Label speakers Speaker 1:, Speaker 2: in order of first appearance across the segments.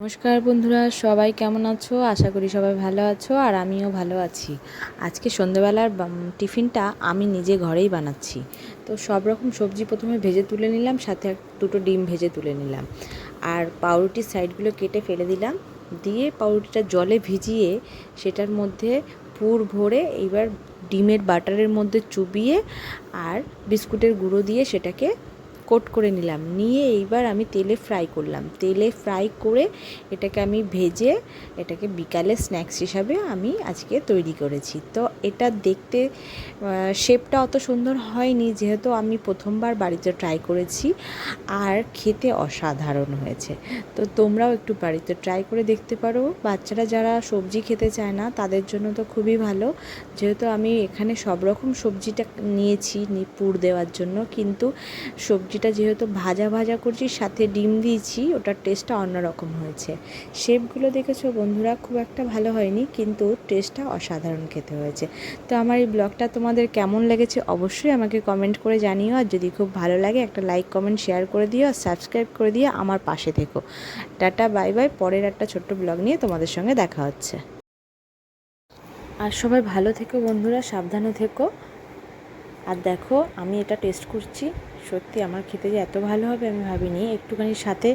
Speaker 1: নমস্কার বন্ধুরা, সবাই কেমন আছো? আশা করি সবাই ভালো আছো আর আমিও ভালো আছি। আজকে সন্ধ্যেবেলার টিফিনটা আমি নিজে ঘরেই বানাচ্ছি। তো সব রকম সবজি প্রথমে ভেজে তুলে নিলাম, সাথে দুটো ডিম ভেজে তুলে নিলাম। আর পাউরুটির সাইডগুলো কেটে ফেলে দিলাম। দিয়ে পাউরুটিটা জলে ভিজিয়ে সেটার মধ্যে পুর ভরে এইবার ডিমের বাটারের মধ্যে চুবিয়ে আর বিস্কুটের গুঁড়ো দিয়ে সেটাকে কোট করে নিলাম। নিয়ে এইবার আমি তেলে ফ্রাই করলাম। তেলে ফ্রাই করে এটাকে আমি ভেজে, এটাকে বিকালে স্ন্যাক্স হিসাবে আমি আজকে তৈরি করেছি। তো এটা দেখতে শেপটা অত সুন্দর হয়নি, যেহেতু আমি প্রথমবার বাড়িতে ট্রাই করেছি আর খেতে অসাধারণ হয়েছে। তো তোমরাও একটু বাড়িতে ট্রাই করে দেখতে পারো। বাচ্চারা যারা সবজি খেতে চায় না, তাদের জন্য তো খুবই ভালো। যেহেতু আমি এখানে সব রকম সবজিটা নিয়েছি পুর দেওয়ার জন্য। কিন্তু সবজিটা যেহেতু ভাজা ভাজা করছি, সাথে ডিম দিয়েছি, ওটার টেস্টটা অন্যরকম হয়েছে। শেপগুলো দেখেছ বন্ধুরা? খুব একটা ভালো হয়নি, কিন্তু টেস্টটা অসাধারণ খেতে হয়েছে। তো আমার এই ব্লগটা তোমাদের কেমন লেগেছে অবশ্যই আমাকে কমেন্ট করে জানিও, আর যদি খুব ভালো লাগে, একটা লাইক কমেন্ট শেয়ার করে দিও, আর সাবস্ক্রাইব করে দিয়ে আমার পাশে থেকো। টাটা বাই বাই পরের একটা ছোট্ট ব্লগ নিয়ে তোমাদের সঙ্গে দেখা হচ্ছে। আর সবাই ভালো থেকো বন্ধুরা, সাবধানে থেকো। আর দেখো, আমি এটা টেস্ট করছি। সত্যি আমার খেতে যে এত ভালো হবে আমি ভাবিনি। একটুখানি সাথে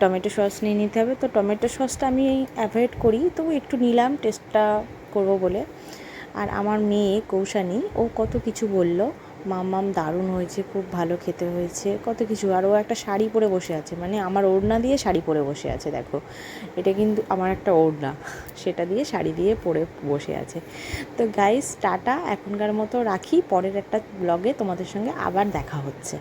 Speaker 1: টমেটো সস নিয়ে নিতে হবে। তো টমেটো সসটা আমি অ্যাভয়েড করি, তবু একটু নিলাম টেস্টটা করব বলে। আর আমার মেয়ে কৌশানি, ও কত কিছু বলল। মাম্মাম দারুণ হয়েছে, খুব ভালো খেতে হয়েছে, কত কিছু। আর ও একটা শাড়ি পরে বসে আছে মানে আমার ওড়না দিয়ে শাড়ি পরে বসে আছে, দেখো। এটা কিন্তু আমার একটা ওড়না, সেটা দিয়ে শাড়ি দিয়ে পরে বসে আছে। তো গাইস টাটা, এখনকার মতো রাখি, পরের একটা ব্লগে তোমাদের সঙ্গে আবার দেখা হচ্ছে।